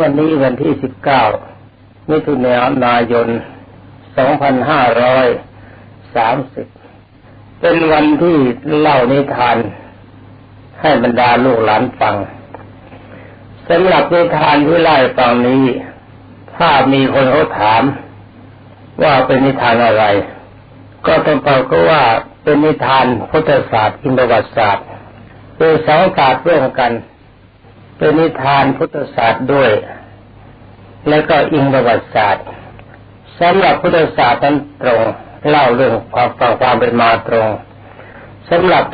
วันนี้วันที่สิบเก้ามิถุนายนสองพันห้าร้อยสามสิบเป็นวันที่เล่านิทาน ให้บรรดาลูกหลานฟังสำหรับนิทานที่เล่าฟังนี้ ถ้ามีคนเขาถาม ว่าเป็นนิทานอะไร ก็ต้องตอบก็ว่าเป็นนิทานพุทธศาสตร์อินทวัตศาสตร์คือสองศาสตร์ร่วมกัน เป็นนิทานพุทธศาสตร์ด้วย แล้วก็อิงประวัติศาสตร์สำหรับพุทธศาสตร์นั้นตรงเล่าเรื่องความฟังความเป็นมาตรงสำหรับ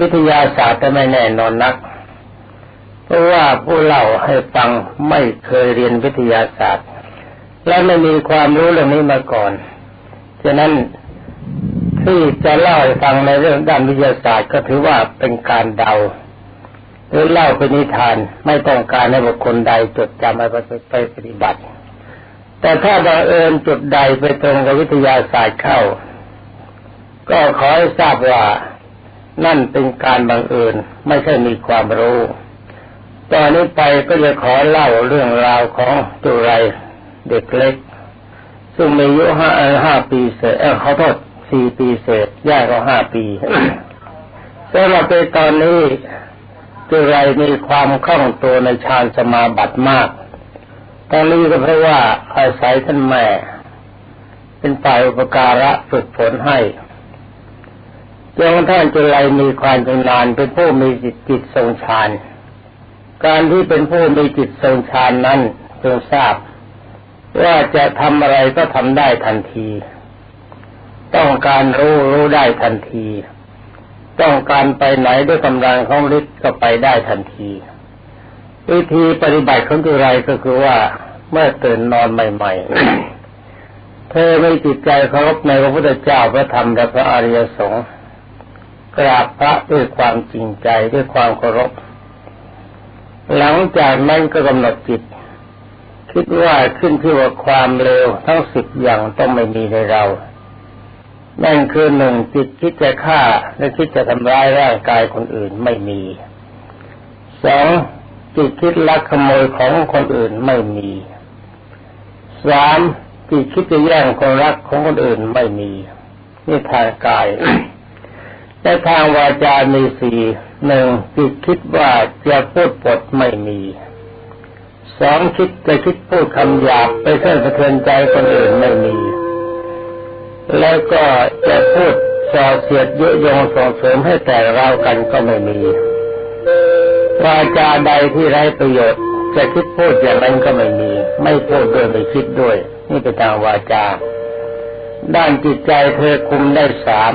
วิทยาศาสตร์จะไม่แน่นอนนัก เพราะว่าผู้เล่าให้ฟังไม่เคยเรียนวิทยาศาสตร์ และไม่มีความรู้เรื่องนี้มาก่อนฉะนั้นที่จะเล่าให้ฟังในเรื่องด้านวิทยาศาสตร์ก็ถือว่าเป็นการเดา หรือเล่าเป็นนิทานไม่ต้องการให้บุคคลใดจดจำไปไปปฏิบัติ แต่ถ้าบังเอิญจุดใดไปตรงกับวิทยาศาสตร์เข้า ก็ขอให้ทราบว่านั่นเป็นการบังเอิญไม่ใช่มีความรู้ ตอนนี้ไปก็จะขอเล่าเรื่องราวของจุไรเด็กเล็ก ซึ่งมีอายุห้าห้าปีเศษเออขาโทษสี่ปีเศษย่าก็ห้าปีสำหรับในตอนนี้ จุไรมีความคล่องตัวในฌานสมาบัติมากทั้งนี้ก็เพราะว่าอาศัยท่านแม่ เป็นฝ่ายอุปการะฝึกฝนให้จนท่านจุไรมีความชำนาญเป็นผู้มีจิตจิตทรงฌาน การที่เป็นผู้มีจิตทรงฌานนั้นจงทราบ ว่าจะทำอะไรก็ทำได้ทันที ต้องการรู้รู้ได้ทันที ต้องการไปไหนด้วยกำลังของฤทธิ์ก็ไปได้ทันที วิธีปฏิบัติของตัวไรก็คือว่าเมื่อตื่นนอนใหม่ ๆ เธอไม่จิตใจเคารพในพระพุทธเจ้าพระธรรมและพระอริยสงฆ์กราบพระด้วยความจริงใจด้วยความเคารพ หลังจากนั้นก็กำหนดจิต คิดว่าขึ้นที่ว่าความเร็วทั้งสิบอย่างต้องไม่มีในเรา นั่นคือหนึ่งจิตคิดจะฆ่าและคิดจะทำร้ายร่างกายคนอื่นไม่มีสองจิตคิดลักขโมยของคนอื่นไม่มีสามจิตคิดจะแย่งคนรักของคนอื่นไม่มีนี่ทางกายในทางวาจามีสี่หนึ่งจิตคิดว่าจะพูดปดไม่มีสองคิดจะคิดพูดคำหยาบไปเสื่อสะเทือนใจคนอื่นไม่มี แล้วก็จะพูดส่อเสียดยุยงส่งเสริมให้แต่เรากันก็ไม่มีวาจาใดที่ไร้ประโยชน์ จะคิดพูดอย่างนั้นก็ไม่มี ไม่พูดด้วยไม่คิดด้วย นี่เป็นทางวาจา ด้านจิตใจเธอคุมได้สาม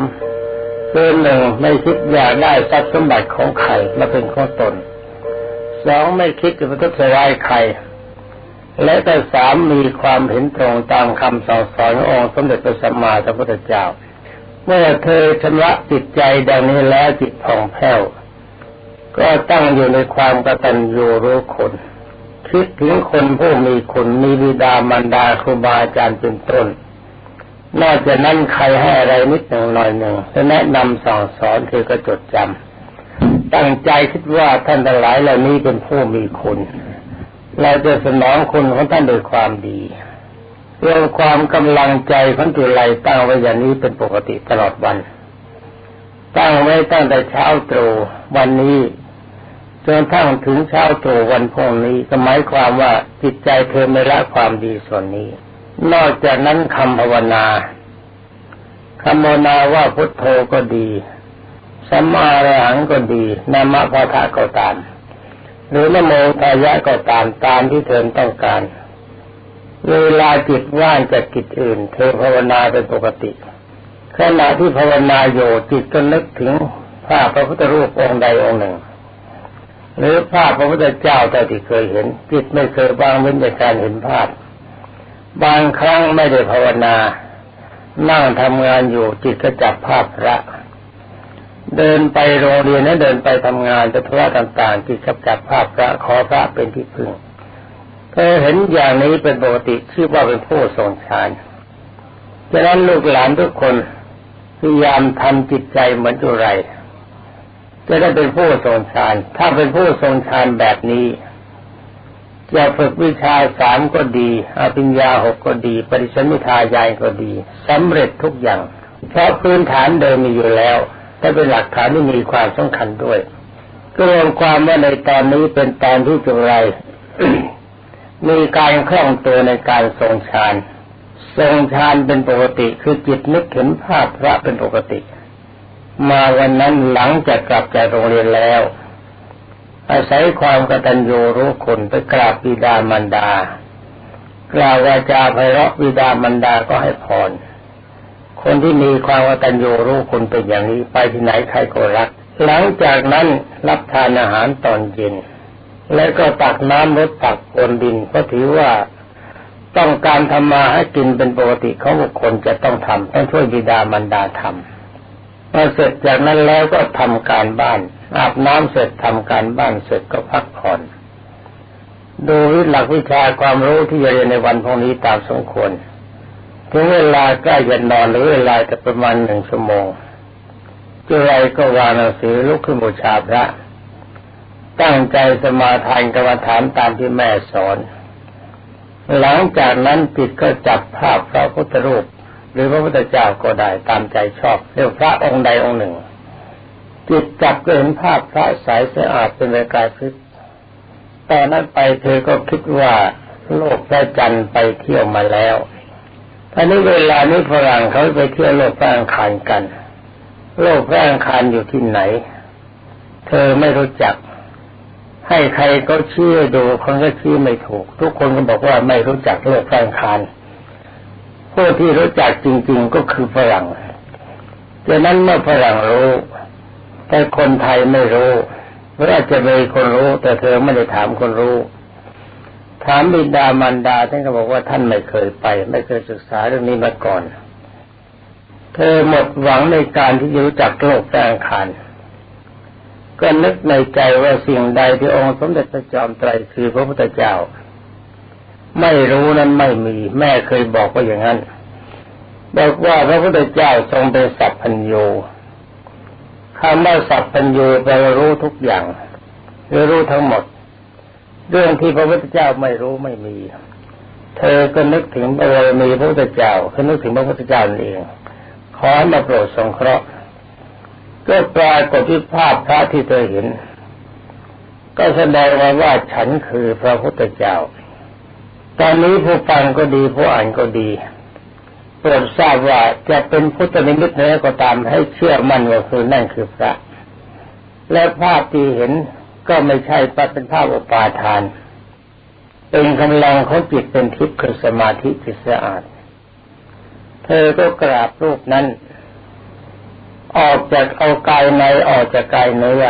คือหนึ่งไม่คิดอยากได้ทรัพย์สมบัติของใครมาเป็นของตนสองไม่คิดจะไปทุจริตใคร และก็สามมีความเห็นตรงตามคำสอนสอนองค์สมเด็จพระสัมมาสัมพุทธเจ้า เมื่อเธอชำระจิตใจดังนี้แล้วจิตผ่องแผ้ว ก็ตั้งอยู่ในความกตัญญูรู้คนคิดถึงคนผู้มีคุณมีบิดามารดาครูบาอาจารย์เป็นต้นนอกจากนั้นใครให้อะไรนิดหนึ่งหน่อยหนึ่งจะแนะนำสั่งสอนเธอก็จดจำตั้งใจคิดว่าท่านทั้งหลายเหล่านี้เป็นผู้มีคุณ เราจะสนองคุณของท่านโดยความดีเรื่องความกำลังใจของจุไลตั้งไว้อย่างนี้เป็นปกติตลอดวัน ตั้งไว้ตั้งแต่เช้าตรู่วันนี้จนทั้งถึงเช้าตรู่วันพรุ่งนี้ก็หมายความว่าจิตใจเธอไม่ละความดีส่วนนี้ นอกจากนั้นคำภาวนาคำภาวนาว่าพุทโธก็ดีสัมมาอรหังก็ดีนามะพะทะก็ตาม หรือนโมทายะก็ตามตามที่เธอต้องการ เวลาจิตว่างจากกิจอื่น เธอภาวนาเป็นปกติขณะที่ภาวนาอยู่จิตก็นึกถึงภาพพระพุทธรูปองค์ใดองค์หนึ่ง หรือภาพพระพุทธเจ้าแต่ที่เคยเห็น จิตไม่เคยบางเว้นจากการเห็นภาพ บางครั้งไม่ได้ภาวนา นั่งทำงานอยู่จิตก็จับภาพพระ เดินไปโรงเรียนนั้นเดินไปทำงานจะธุระต่างๆที่ขับจับภาพพระขอพระเป็นที่พึ่งเธอเห็นอย่างนี้เป็นปกติชื่อว่าเป็นผู้ทรงฌานฉะนั้นลูกหลานทุกคนพยายามทำจิตใจเหมือนจุไรจะได้เป็นผู้ทรงฌาน ถ้าเป็นผู้ทรงฌานแบบนี้จะฝึกวิชาสามก็ดีอภิญญาหกก็ดี ปริสมิทายายก็ดีสำเร็จทุกอย่าง เพราะพื้นฐานเดิมมีอยู่แล้ว แต่เป็นหลักฐานที่มีความสำคัญด้วยก็รวมความว่าในตอนนี้เป็นตอนที่จุไรมีการคล่องตัวในการทรงฌานทรงฌานเป็นปกติคือจิตนึกเห็นภาพพระเป็นปกติ มาวันนั้นหลังจากกลับจากโรงเรียนแล้ว อาศัยความกตัญญูรู้คนไปกราบบิดามารดากล่าววาจาไพเราะบิดามารดาก็ให้พร คนที่มีความกตัญญูรู้คนเป็นอย่างนี้ไปที่ไหนใครก็รัก หลังจากนั้นรับทานอาหารตอนเย็น แล้วก็ตักน้ำลดตักโอนดินเพราะถือว่าต้องการทำมาให้กินเป็นปกติของบุคคลจะต้องทำต้องช่วยบิดามารดาทำพอเสร็จจากนั้นแล้วก็ทำการบ้าน อาบน้ำเสร็จทำการบ้านเสร็จก็พักผ่อนดูวิหลักวิชาความรู้ที่จะเรียนในวันพรุ่งนี้ตามสมควร ถึงเวลาใกล้จะนอนหรือเวลาจะประมาณหนึ่งชั่วโมงจุไรก็วางหนังสือลุกขึ้นบูชาพระ ตั้งใจสมาทานกรรมฐานตามที่แม่สอน หลังจากนั้นจิตก็จับภาพพระพุทธรูป หรือพระพุทธเจ้าก็ได้ตามใจชอบเรียกพระองค์ใดองค์หนึ่งจิตจับก็เห็นภาพพระใสสะอาดเป็นประกายพฤกษ์ตอนนั้นไปเธอก็คิดว่าโลกพระจันทร์ไปเที่ยวมาแล้ว ท่านี้เวลานี้ฝรั่งเขาไปเที่ยวโลกพระอังคารกัน โลกพระอังคารอยู่ที่ไหน เธอไม่รู้จัก ให้ใครก็เชี้ดูคนก็ชี้ไม่ถูก ทุกคนก็บอกว่าไม่รู้จักโลกแฟงคารผู้ที่รู้จักจริง ๆก็คือฝรั่งดังนั้นเมื่อฝรั่งรู้ แต่คนไทยไม่รู้หรืออาจจะเป็นคนรู้ แต่เธอไม่ได้ถามคนรู้ ถามบิดามารดาท่านก็บอกว่าท่านไม่เคยไป ไม่เคยศึกษาเรื่องนี้มาก่อน เธอหมดหวังในการที่จะรู้จักโลกแฟงคารก็นึกในใจว่าสิ่งใดที่องค์สมเด็จพระจอมไตรคือพระพุทธเจ้า ไม่รู้นั้นไม่มี แม่เคยบอกว่าอย่างนั้นบอกว่าพระพุทธเจ้าทรงเป็นสัพพัญญูคำว่าสัพพัญญูแปลรู้ทุกอย่างหรือรู้ทั้งหมด เรื่องที่พระพุทธเจ้าไม่รู้ไม่มี เธอก็นึกถึงบารมีพระพุทธเจ้าคือนึกถึงพระพุทธเจ้าเองขอมาโปรดสงเคราะห์ก็ปรากฏที่ภาพพระที่เธอเห็น ก็แสดงมาว่าฉันคือพระพุทธเจ้า ตอนนี้ผู้ฟังก็ดีผู้อ่านก็ดีโปรดทราบว่าจะเป็นพุทธนิมิตอะไรก็ตามให้เชื่อมั่นว่าคือนั่นคือพระ และภาพที่เห็น ก็ไม่ใช่ปัเป็นภาพอุปาทาน เป็นกำลังของจิตเป็นทิพย์คือสมาธิจิตสะอาด เธอก็กราบรูปนั้น ออกจากเอากายในออกจากกายเนื้อ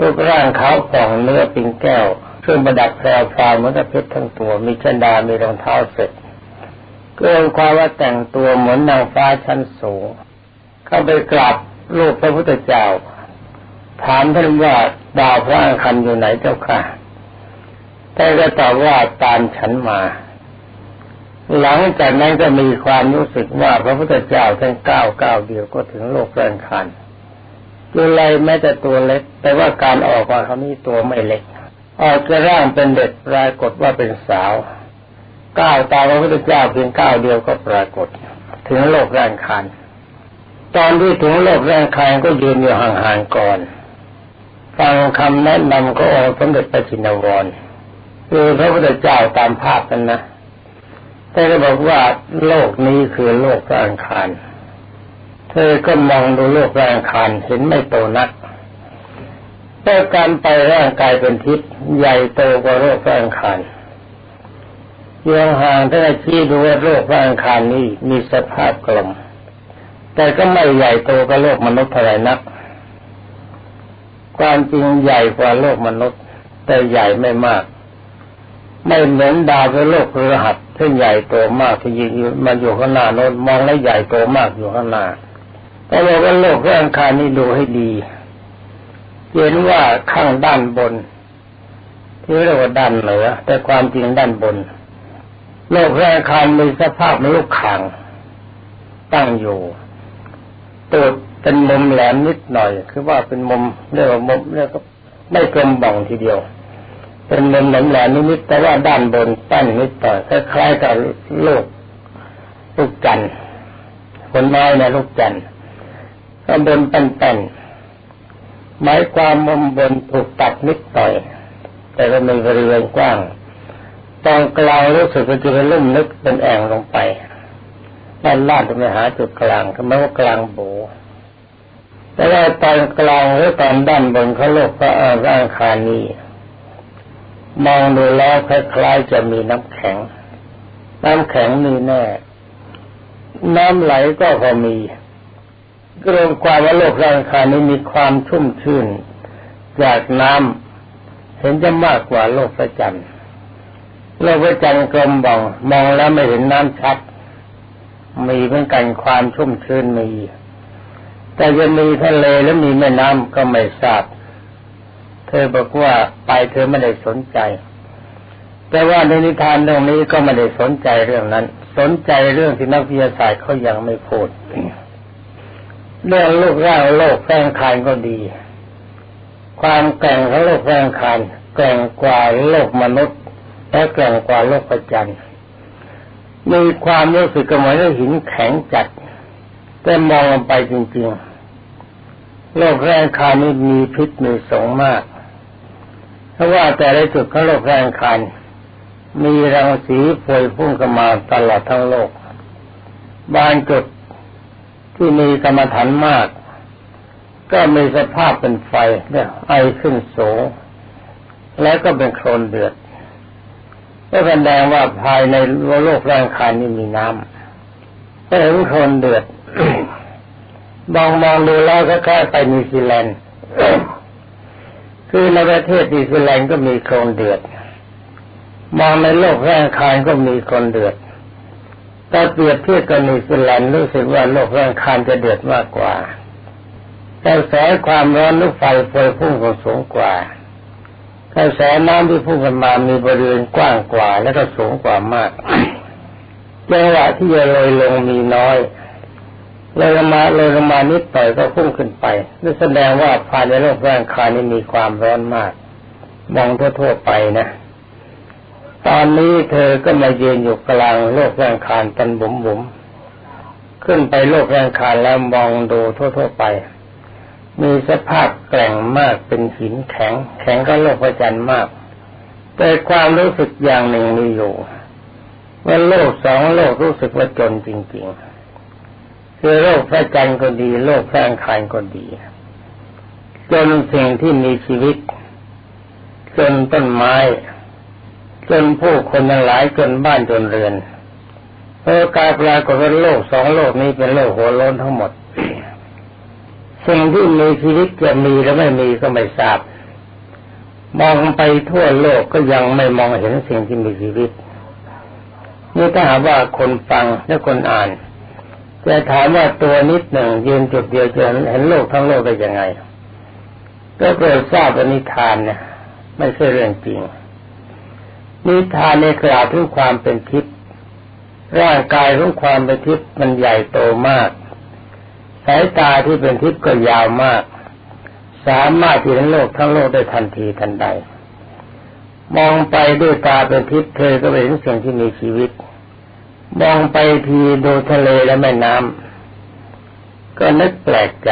รูปร่างเขาวผ่องเนื้อปิงแก้วเครื่องประดับแพรวพราวเหมือนกับเพชรทั้งตัวมีชันดามีรองเท้าเสร็จเกินความว่าแต่งตัวเหมือนนางฟ้าชั้นสูง เข้าไปกราบรูปพระพุทธเจ้า ถามท่านว่าดาวพระอังคันอยู่ไหนเจ้าค่ะแต่ก็ตอบว่าตามฉันมา หลังจากนั้นก็มีความรู้สึกว่าพระพุทธเจ้าท่านก้าวก้าวเดียวก็ถึงโลกแรงคันจุไรแม้แต่ตัวเล็ก แต่ว่าการออกมาคำนี้ตัวไม่เล็ก ออกจะร่างเป็นเด็กปรากฏว่าเป็นสาว ก้าวตามพระพุทธเจ้าเพียงก้าวเดียวก็ปรากฏ ถึงโลกแรงคันตอนที่ถึงโลกแรงคันก็ยืนอยู่ห่างๆก่อน ฟังคำแนะนำก็องค์สมเด็จพระจินวรคือพระพุทธเจ้าตามภาพนั้นนะแต่ก็บอกว่าโลกนี้คือโลกร่างคาร เธอก็มองดูโลกร่างคารเห็นไม่โตนักแต่การไปร่างกายเป็นทิพย์ใหญ่โตกว่าโลกร่างคารยังห่างถ้าชี้ดูว่าโลกร่างคารนี้มีสภาพกลมแต่ก็ไม่ใหญ่โตกว่าโลกมนุษย์เท่าไรนัก ความจริงใหญ่กว่าโลกมนุษย์ แต่ใหญ่ไม่มาก ไม่เหมือนดาวในโลกพฤหัสซึ่ใหญ่โตมากที่ยืนมันอยู่ข้างหน้าโน้นมองแล้วใหญ่โตมากอยู่ข้างหน้าแต่เราก็โลกร่างคารนี้ดูให้ดีเห็นว่าข้างด้านบนที่เรียกว่าด้านเหนือแต่ความจริงด้านบน โลกร่างคารมีสภาพเป็นลูกข่งตั้งอยู่ตัว เป็นมุมแหลมนิดหน่อย คือว่าเป็นมุมเรียกว่ามุมเรียกว่าไม่กลมบ่องทีเดียว เป็นมุมแหลมๆนิดแต่ว่าด้านบนแป้นนิดต่อยคล้ายๆกับลูกลูกจันคนน้อยนะลูกจันก็บนแป้นๆหมายความมุมบนถูกตัดนิดต่อย แต่ก็มีบริเวณกว้างตรงกลางรู้สึกว่าจะเป็นลุ่มลึกเป็นแอ่งลงไปด้านล่างจะไปหาจุดกลางก็หมว่ากลางโบ แต่ว่าตอนกลางหรือตอนด้านบนเขาโลกพระร่างคานีมองดูแล้วคล้ายๆจะมีน้ำแข็ง น้ำแข็งมีแน่ น้ำไหลก็พอมีรวมความว่าโลกร่างคานี้มีความชุ่มชื่น จากน้ำเห็นจะมากกว่าโลกพระจันทร์โลกพระจันทร์กลมบองมองแล้วไม่เห็นน้ำชัด มีเหมือนกันความชุ่มชื้นมี แต่จะมีทะเลแล้วมีแม่น้ำก็ไม่ทราบ เธอบอกว่าไปเธอไม่ได้สนใจ แต่ว่าในนิทานเรื่องนี้ก็ไม่ได้สนใจเรื่องนั้น สนใจเรื่องที่นักวิทยาศาสตร์เขายังไม่พูดเรื่องโลกร่างโลกแฝงคานก็ดี ความแก่งของโลกแฝงคานแก่งกว่าโลกมนุษย์และแก่งกว่าโลกประจันทร์มีความรู้สึกเหมือนหินแข็งจัดแต่มองลงไปจริงๆ โลกแรงคานี้มีพิษมีสงมาก เพราะว่าแต่ละจุดของโลกแรงคันมีรังสีพวยพุ่งกันมาตลอดทั้งโลก บางจุดที่มีกรรมฐานมาก ก็มีสภาพเป็นไฟเนี่ยไอขึ้นสูง แล้วก็เป็นโคลนเดือดก็แสดงว่าภายในโลกแรงคานนี้มีน้ำก็เห็นโคลนเดือด มองมองดูแล้วก็แค่ไปนิวซีแลนด์คือในประเทศนิวซีแลนด์ก็มีคนเดือด มองในโลกแร่งคานก็มีคนเดือดแต่เปรียบเทียบกับนิวซีแลนด์รู้สึกว่าโลกแร่งคานจะเดือดมากกว่าแต่แสความร้อนลูกไฟไฟพุ่งก็สูงกว่ากระแสน้ำที่พุ่งกันมามีบริเวณกว้างกว่า และก็สูงกว่า มากจังหวะที่จะลอยลงมีน้อย เลยลงมาเลยลงมานิดหน่อยก็พุ่งขึ้นไปนี่แสดงว่าภายในโลกร่างกายนี้มีความร้อนมาก มองทั่วๆไปนะ ตอนนี้เธอก็มายืนอยู่กลางโลกร่างคารตันบุ๋มบุ๋มขึ้นไปโลกร่างคารแล้วมองดูทั่วๆไป มีสภาพแกร่งมากเป็นหินแข็ง แข็งก็โลกประจันมาก แต่ความรู้สึกอย่างหนึ่งมีอยู่ว่าโลกสองโลกรู้สึกว่าจนจริง ๆ คือโลกพระจันทร์ก็ดีโลกพระอังคารก็ดี จนสิ่งที่มีชีวิต จนต้นไม้ จนผู้คนทั้งหลายจนบ้านจนเรือนเพราะการปรากฏว่าโลกสองโลกนี้เป็นโลกหัวโล้นทั้งหมด สิ่งที่มีชีวิตจะมีหรือไม่มีก็ไม่ทราบ มองไปทั่วโลกก็ยังไม่มองเห็นสิ่งที่มีชีวิตนี่ถ้าหากว่าคนฟังและคนอ่าน จะถามว่าตัวนิดหนึ่งยืนจุดเดียวจะเห็นโลกทั้งโลกได้ยังไง ก็เกิดทราบว่านิทานเนี่ยไม่ใช่เรื่องจริง นิทานในกล่าวถึงความเป็นทิพย์ร่างกายของความเป็นทิพย์มันใหญ่โตมาก สายตาที่เป็นทิพย์ก็ยาวมาก สามารถที่เห็นโลกทั้งโลกได้ทันทีทันใด มองไปด้วยตาเป็นทิพย์เธอก็เห็นสิ่งที่มีชีวิต มองไปทีดูทะเลและแม่น้ำก็นึกแปลกใจ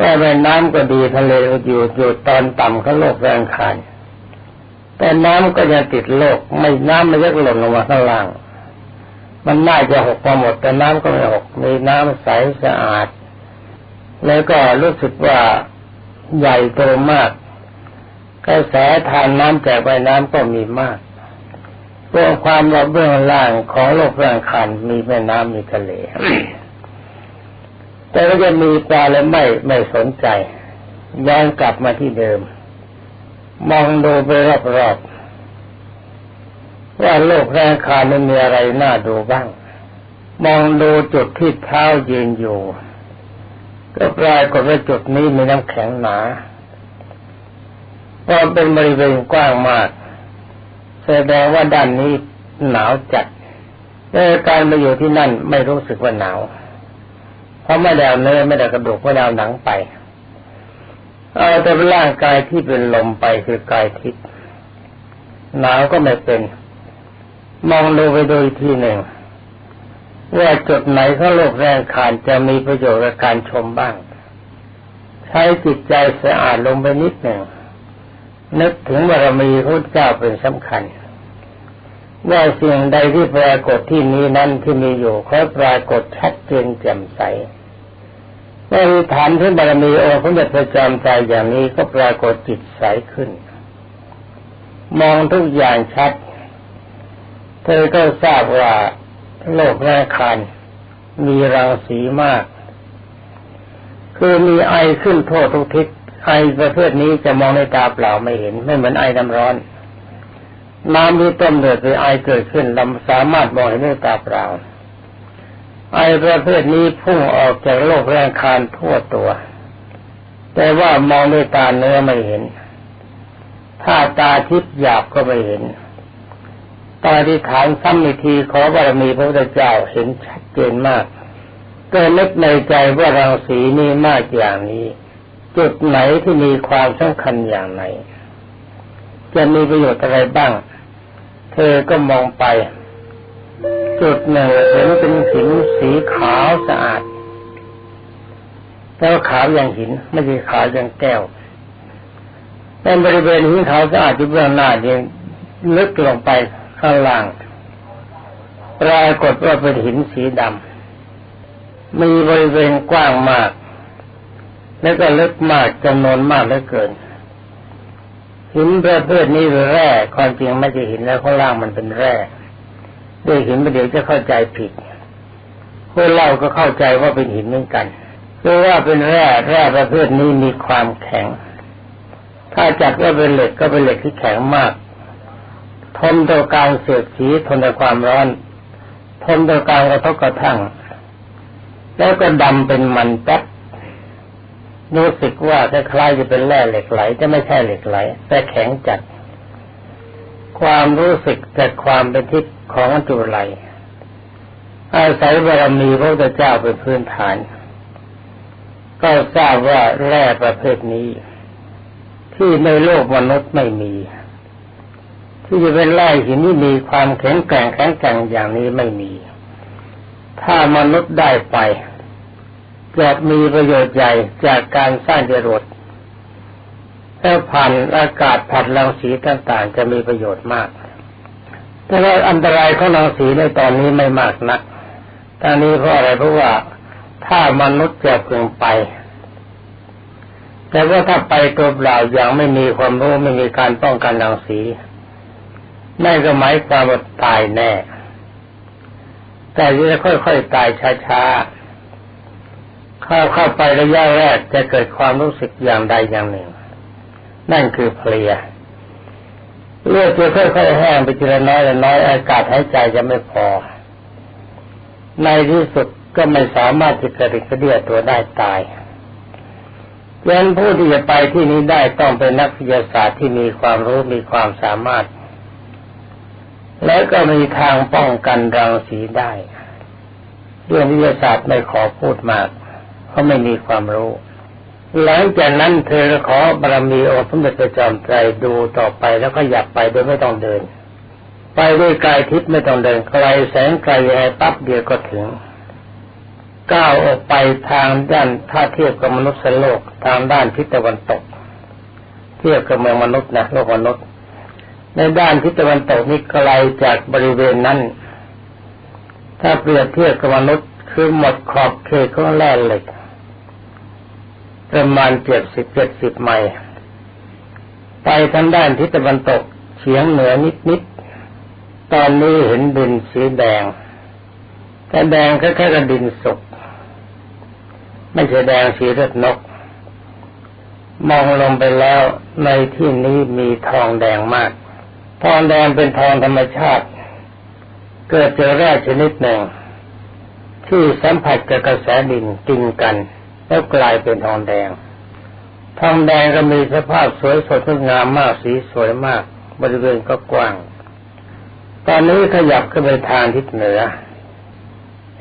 ว่าแม่น้ำก็ดีทะเลก็อยู่อยู่ตอนต่ำของโลกแรงขานแต่น้ำก็ยังติดโลก ไม่น้ำไม่ยักหล่นลงมาข้างล่าง มันน่าจะหกมาหมด แต่น้ำก็ไม่หกมีน้ำใสสะอาด แล้วก็รู้สึกว่าใหญ่โตมากกระแสทานน้ำจากใบน้ำก็มีมาก เรื่องความระเบื้องล่างของโลกร่างคันมีแม่น้ำมีทะเล แต่ก็จะมีปลาและไม่ไม่สนใจย้อนกลับมาที่เดิม มองดูไปรอบๆว่าโลกแรงคานมันมีอะไรน่าดูบ้าง มองดูจุดที่เท้ายืนอยู่ ก็ปลายกฏว่าจุดนี้มีน้ำแข็งหนาเพราะเป็นบริเวณกว้างมาก แสดงว่าด้านนี้หนาวจัดแต่การมาอยู่ที่นั่นไม่รู้สึกว่าหนาว เพราะไม่ได้เอาเนื้อไม่ได้กระดูกไม่ได้หนังไป เอาแต่ร่างกายที่เป็นลมไปคือกายทิพย์หนาวก็ไม่เป็น มองดูไปโดยที่หนึ่งว่าจุดไหนเขาโลกแรงขานจะมีประโยชน์กับการชมบ้าง ใช้จิตใจสะอาดลงไปนิดหนึ่ง นึกถึงบารมีพระเจ้าเป็นสำคัญว่าสิ่งใดที่ปรากฏที่นี้นั้นที่มีอยู่เขาปรากฏชัดเจนแจ่มใสเมื่อฐานที่บารมีองค์พระเดชพระจอมใจอย่างนี้ก็ปรากฏจิตใสขึ้น มองทุกอย่างชัด เธอก็ทราบว่าโลกแรกคานมีรังสีมาก คือมีไอขึ้นทั่วทุกทิศ ไอประเภทนี้จะมองในตาเปล่าไม่เห็น ไม่เหมือนไอน้ำร้อน น้ำที่ต้มเดือดไปไอเกิดขึ้นเราสามารถมองเห็นด้วยตาเปล่า ไอประเภทนี้พุ่งออกจากโลกแรงคารทั่วตัว แต่ว่ามองด้วยตาเนื้อไม่เห็น ถ้าตาทิพย์หยาบก็ไม่เห็นตาที่ฐานซ้ำอีกทีขอบารมีพระพุทธเจ้าเห็นชัดเจนมาก ก็นึกในใจว่าเรังสีนี้มากอย่างนี้ จุดไหนที่มีความสำคัญอย่างไหน จะมีประโยชน์อะไรบ้าง เธอก็มองไป จุดหนึ่งเห็นเป็นหินสีขาวสะอาดแล้วขาวอย่างหิน ไม่ใช่ขาวอย่างแก้วเป็นบริเวณหินขาวสะอาดที่เบื้องหน้ายังลึกลงไปข้างล่างปรากฏว่าเป็นหินสีดำมีบริเวณกว้างมาก แล้วก็ลึกมากจำนวนมากเหลือเกินหินประเภทนี้แร่ความจริงไม่ใช่หินแล้วข้างล่างมันเป็นแร่ด้วยหินประเดี๋ยวจะเข้าใจผิดคนเล่าก็เข้าใจว่าเป็นหินเหมือนกันเพราะว่าเป็นแร่แร่ประเภทนี้มีความแข็ง ถ้าจัดว่าเป็นเหล็กก็เป็นเหล็กที่แข็งมาก ทนต่อการเสียดสีทนต่อความร้อน ทนต่อการกระทบกระทั่ง แล้วก็ดำเป็นมันแป๊บ รู้สึกว่าคล้ายจะเป็นแร่เหล็กไหลแต่ไม่ใช่เหล็กไหล แต่แข็งจัด ความรู้สึกแต่ความเป็นทิพย์ของจุไลอาศัยบารมีพระพุทธเจ้าเป็นพื้นฐาน ก็ทราบว่าแร่ประเภทนี้ ที่ในโลกมนุษย์ไม่มี ที่จะเป็นแร่หินที่มีความแข็งแกร่งแข็งแกร่งอย่างนี้ไม่มี ถ้ามนุษย์ได้ไป จะมีประโยชน์ใหญ่จากการสร้างจรวดถ้าผ่านอากาศผัดรังสีต่างๆ จะมีประโยชน์มาก แต่ว่าอันตรายของรังสีในตอนนี้ไม่มากนักตอนนี้เพราะอะไรเพราะว่าถ้ามนุษย์จะพึงไป แต่ว่าถ้าไปตัวเปล่าอย่างไม่มีความรู้ไม่มีการป้องกันรังสีนั่นก็หมายความว่าตายแน่ แต่จะค่อยๆตายช้าๆ เข้าเข้าไประยะแรกจะเกิดความรู้สึกอย่างใดอย่างหนึ่ง นั่นคือเพลียเลือดจะค่อยๆแห้งไปทีละน้อยละน้อยอากาศหายใจจะไม่พอ ในที่สุดก็ไม่สามารถจะกระดิกกระเดียตัวได้ตายดังนั้นผู้ที่จะไปที่นี้ได้ต้องเป็นนักวิทยาศาสตร์ที่มีความรู้มีความสามารถ และก็มีทางป้องกันรังสีได้ เรื่องวิทยาศาสตร์ไม่ขอพูดมาก เพราไม่มีความรู้ หลังจากนั้นเธอขอบารมีองค์สมเด็จพระจอมไตรดูต่อไปแล้วก็อยากไปโดยไม่ต้องเดิน ไปด้วยกายทิพย์ไม่ต้องเดินไกลแสงไกลยังไงปั๊บเดียวก็ถึงก้าวออกไปทางด้านถ้าเทียบกับมนุษย์โลกทางด้านทิศตะวันตก เทียบกับเมืองมนุษย์นะโลกมนุษย์ ในด้านทิศตะวันตกนี้ไกลจากบริเวณนั้น ถ้าเปรียบเทียบกับมนุษย์คือหมดขอบเขตของแร่เหล็ก ประมาณเจ็ดสิบเจ็ดสิบไมล์ไปทางด้านทิศตะวันตกเฉียงเหนือนิดนิดตอนนี้เห็นดินสีแดงแต่แดงแค่แค่กระดินสุกไม่ใช่แดงสีเลือดนก มองลงไปแล้วในที่นี้มีทองแดงมาก ทองแดงเป็นทองธรรมชาติ เกิดเจอแร่ชนิดหนึ่ง ที่สัมผัสกับกระแสดินกินกัน แล้วกลายเป็นทองแดง ทองแดงก็มีสภาพสวยสดงดงามมากสีสวยมาก บริเวณก็กว้าง ตอนนี้ขยับขึ้นไปทางทิศเหนือ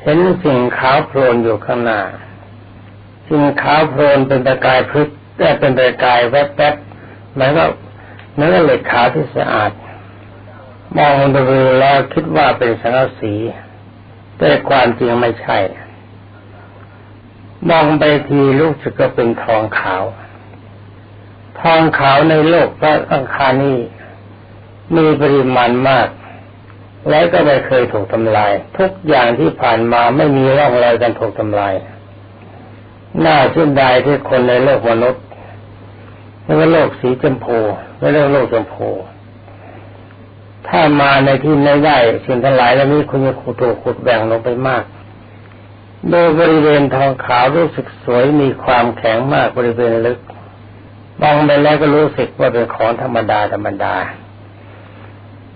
เห็นสิ่งขาวโพลนอยู่ข้างหน้า สิ่งขาวโพลนเป็นประกายพลึกแต่เป็นประกายแวบๆมันก็มันก็เหล็กขาวที่สะอาด มองดูแล้วคิดว่าเป็นสังกสีแต่ความจริงไม่ใช่ มองไปทีลูกสึกก็เป็นทองขาว ทองขาวในโลกพระอังคารนี้มีปริมาณมาก และก็ไม่เคยถูกทำลาย ทุกอย่างที่ผ่านมาไม่มีร่องรอยการถูกทำลายน่าชื่นใดที่คนในโลกมนุษย์ไม่ว่าโลกสีชมพูไม่เรื่องโลกชมพูถ้ามาในที่ไม่ได้สิ่งทั้งหลายแล้วนี้คุณจะขุดถูกขุดแบ่งลงไปมาก โดยบริเวณทองขาวรู้สึกสวยมีความแข็งมากบริเวณลึกมองไปแล้วก็รู้สึกว่าเป็นของธรรมดาธรรมดา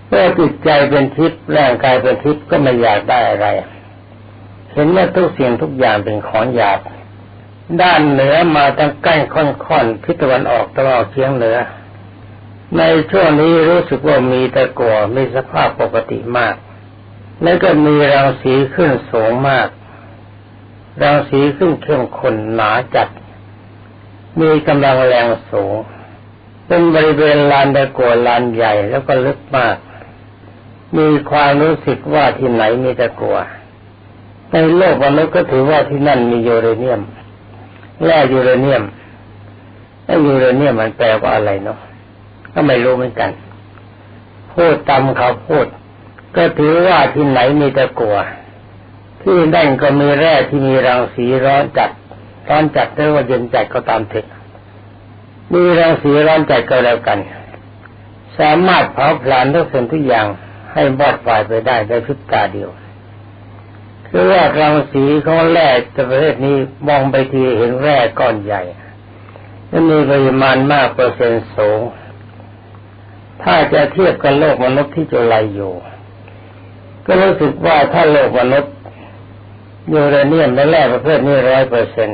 เมื่อจิตใจเป็นทิพย์ร่างกายเป็นทิพย์ก็ไม่อยากได้อะไร เห็นว่าทุกสิ่งทุกอย่างเป็นของหยาบด้านเหนือมาตั้งใกล้ค่อนๆทิศตะวันออกตะวันออกเฉียงเหนือ ในช่วงนี้รู้สึกว่ามีตะกัวมีสภาพปกติมาก แล้วก็มีรังสีขึ้นสูงมาก รังสีขึ้นเข้มข้นหนาจัด มีกำลังแรงสูง เป็นบริเวณลานตะโกลานใหญ่แล้วก็ลึกมาก มีความรู้สึกว่าที่ไหนมีตะกัวในโลกมนุษย์ก็ถือว่าที่นั่นมียูเรเนียมแร่ยูเรเนียมแร่ยูเรเนียมมันแปลว่าอะไรเนาะก็ไม่รู้เหมือนกันพูดตามเขาพูด ก็ถือว่าที่ไหนมีตะกัว ที่นั่นก็มีแร่ที่มีรังสีร้อนจัด ร้อนจัดหรือว่าเย็นจัดก็ตามเถอะมีรังสีร้อนจัดก็แล้วกัน สามารถเผาผลาญทุกสิ่งทุกอย่างให้บอดไฟไปได้ในพริบตาเดียวคือว่ารังสีของแร่ประเภทนี้มองไปทีเห็นแร่ก้อนใหญ่และมีปริมาณมากเปอร์เซ็นต์สูง ถ้าจะเทียบกับโลกมนุษย์ที่จุลัยอยู่ ก็รู้สึกว่าถ้าโลกมนุษย์ ยูเรเนียมในแร่ประเภทนี้ร้อยเปอร์เซ็น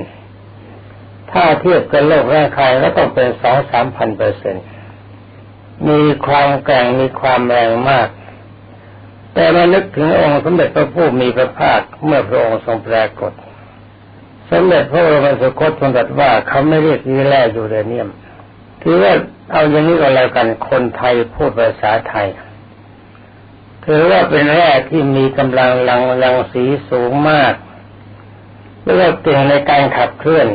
ถ้าเทียบกับโลกร่างกายก็ต้องเป็นสองสามพันเปอร์เซ็นมีความแกร่งมีความแรงมาก แต่มานึกถึงองค์สมเด็จพระผู้มีพระภาคเมื่อพระองค์ทรงปรากฏสมเด็จพระบรมสุคตทรงตรัสว่าเขาไม่เรียกนีแร่ยูเรเนียมถือว่าเอาอย่างนี้ก็แล้วกันคนไทยพูดภาษาไทย ถือว่าเป็นแร่ที่มีกำลังลังลังสีสูงมากแล้วก็เก่งในการขับเคลื่อน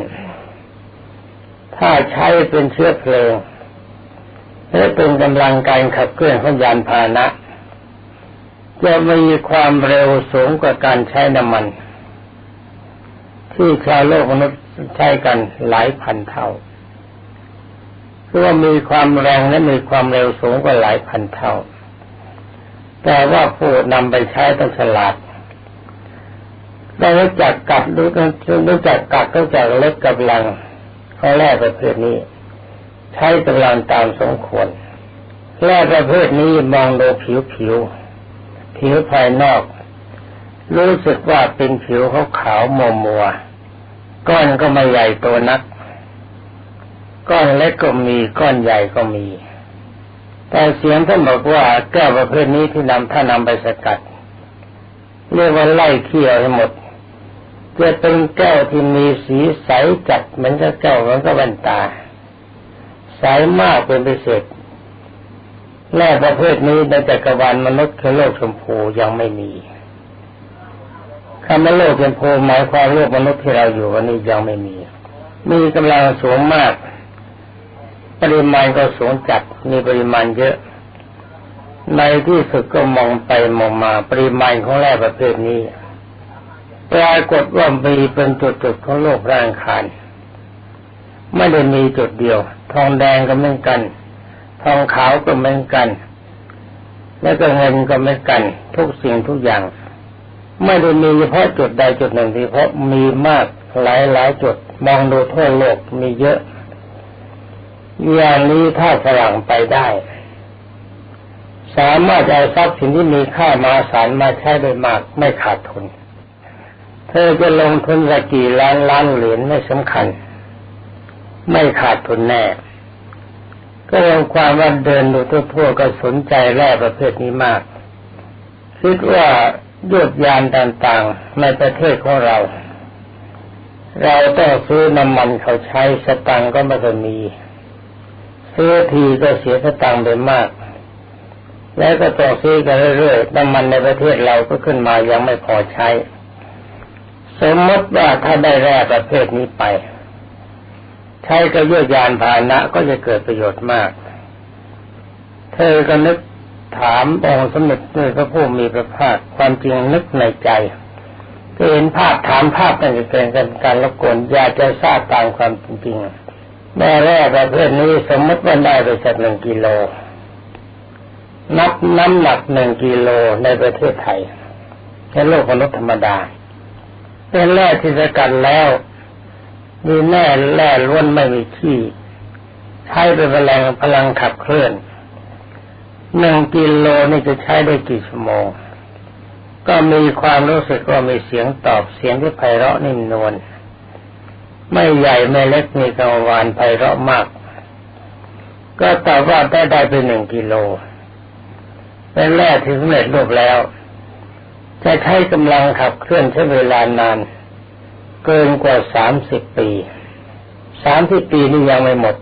ถ้าใช้เป็นเชื้อเพลิงและเป็นกำลังการขับเคลื่อนของยานพาหนะจะมีความเร็วสูงกว่าการใช้น้ำมัน ที่ชาวโลกมนุษย์ใช้กันหลายพันเท่าคือว่ามีความแรงและมีความเร็วสูงกว่าหลายพันเท่า แต่ว่าผู้นำไปใช้ต้องฉลาดได้รู้จักกัดรู้รู้จักกัดรู้จักเล็กกำลังเขาแรกประเภทนี้ ใช้กำลังตามสมควรแรกประเภทนี้มองดูผิวผิว ผิวภายนอก รู้สึกว่าเป็นผิวเขาขาวมัวมัวก้อนก็ไม่ใหญ่ตัวนัก ก้อนเล็กก็มีก้อนใหญ่ก็มี แต่เสียงท่านบอกว่าแก้วประเภทนี้ที่นำท่านนำไปสกัดเรียกว่าไล่เขี้ยวให้หมดจะเป็นแก้วที่มีสีใสจัดเหมือนกับแก้วเหมือนกับแว่นตา ใสมากเป็นพิเศษแร่ประเภทนี้ในจักรวาลมนุษย์คือโลกชมพูยังไม่มีคำว่าโลกชมพูหมายความโลกมนุษย์ที่เราอยู่วันนี้ยังไม่มี มีกำลังสูงมาก ปริมาณก็สูงจัดมีปริมาณเยอะ ในที่สุดก็มองไปมองมาปริมาณของแร่ประเภทนี้ปรากฏว่ามีเป็นจุดๆของโลกร่างคารไม่ได้มีจุดเดียว ทองแดงก็เหมือนกัน ทองขาวก็เหมือนกัน แล้วก็เงินก็เหมือนกัน ทุกสิ่งทุกอย่าง ไม่ได้มีเฉพาะจุดใดจุดหนึ่งที่เพราะมีมากหลายหลายจุดมองดูทั่วโลกมีเยอะ อย่างนี้ถ้าฝรั่งไปได้ สามารถเอาทรัพย์สินที่มีค่ามาสารมาใช้ได้มากไม่ขาดทุน เธอจะลงทุนสักกี่ล้านล้านเหรียญไม่สำคัญ ไม่ขาดทุนแน่ ก็รวมความว่าเดินดูทั่วๆก็สนใจแร่ประเภทนี้มาก คิดว่ายุดยานต่างๆ ในประเทศของเรา เราต้องซื้อน้ำมันเขาใช้สตังก็ไม่เคยมี ซื้อทีก็เสียสตังค์ไปมาก แล้วก็ต้องซื้อกันเรื่อยๆน้ำมันในประเทศเราก็ขึ้นมายังไม่พอใช้ สมมติว่าถ้าได้แร่ประเภทนี้ไป ใช้กับยวดยานพาหนะก็จะเกิดประโยชน์มาก เธอก็นึกถามองค์สมเด็จพระผู้มีพระภาคความจริงนึกในใจก็เห็นภาพถามภาพนั่นจะเป็นการการรบกวนอยากจะทราบตามความจริง แม่แร่ประเภทนี้สมมติว่าได้ไปสักหนึ่งกิโล นับน้ำหนักหนึ่งกิโลในประเทศไทยในโลกมนุษย์ธรรมดาเป็นแร่ที่สกัดแล้วมีแน่แร่ล้วนไม่มีขี้ใช้เป็นพลังพลังขับเคลื่อนหนึ่งกิโลนี่จะใช้ได้กี่ชั่วโมง ก็มีความรู้สึกว่ามีเสียงตอบเสียงที่ไพเราะนิ่มนวล ไม่ใหญ่ไม่เล็กมีกังวานไพเราะมาก ก็ตอบว่าได้ได้ไปหนึ่งกิโลเป็นแรกที่สำเร็จรูปแล้ว จะใช้กำลังขับเคลื่อนใช้เวลานาน เกินกว่าสามสิบปีสามสิบปีนี่ยังไม่หมด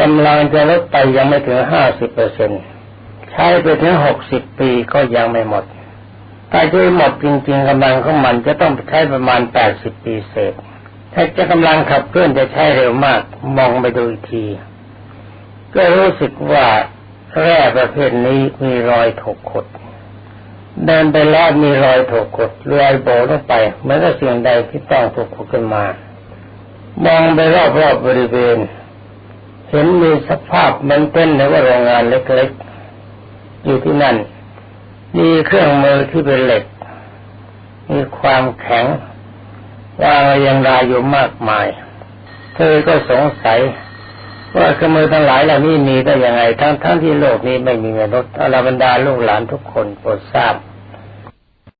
กำลังจะลดไปยังไม่ถึงห้าสิบเปอร์เซ็นใช้ไปถึงหกสิบปีก็ยังไม่หมดถ้าจะหมดจริง ๆกำลังของมันจะต้องใช้ประมาณแปดสิบปีเศษ ถ้าจะกำลังขับเคลื่อนจะใช้เร็วมากมองไปดูอีกที ก็รู้สึกว่าแร่ประเภทนี้มีรอยถกขด เดินไปแล้วมีรอยถกขดรอยโบลงไปเหมือนกับสิ่งใดที่ต้องถกขดขึ้นมา มองไปรอบๆบบริเวณ เห็นมีสภาพมือนเป็นในว่าโรงงานเล็กๆ อยู่ที่นั่น มีเครื่องมือที่เป็นเหล็ก มีความแข็ง ว่ายังรายอยู่มากมาย เธอก็สงสัย ว่าเครื่องมือทั้งหลายเหล่านี้มีได้ยังไงทั้งทั้งที่โลกนี้ไม่มีมนุษย์อรบรรดาลูกหลานทุกคนโปรดทราบ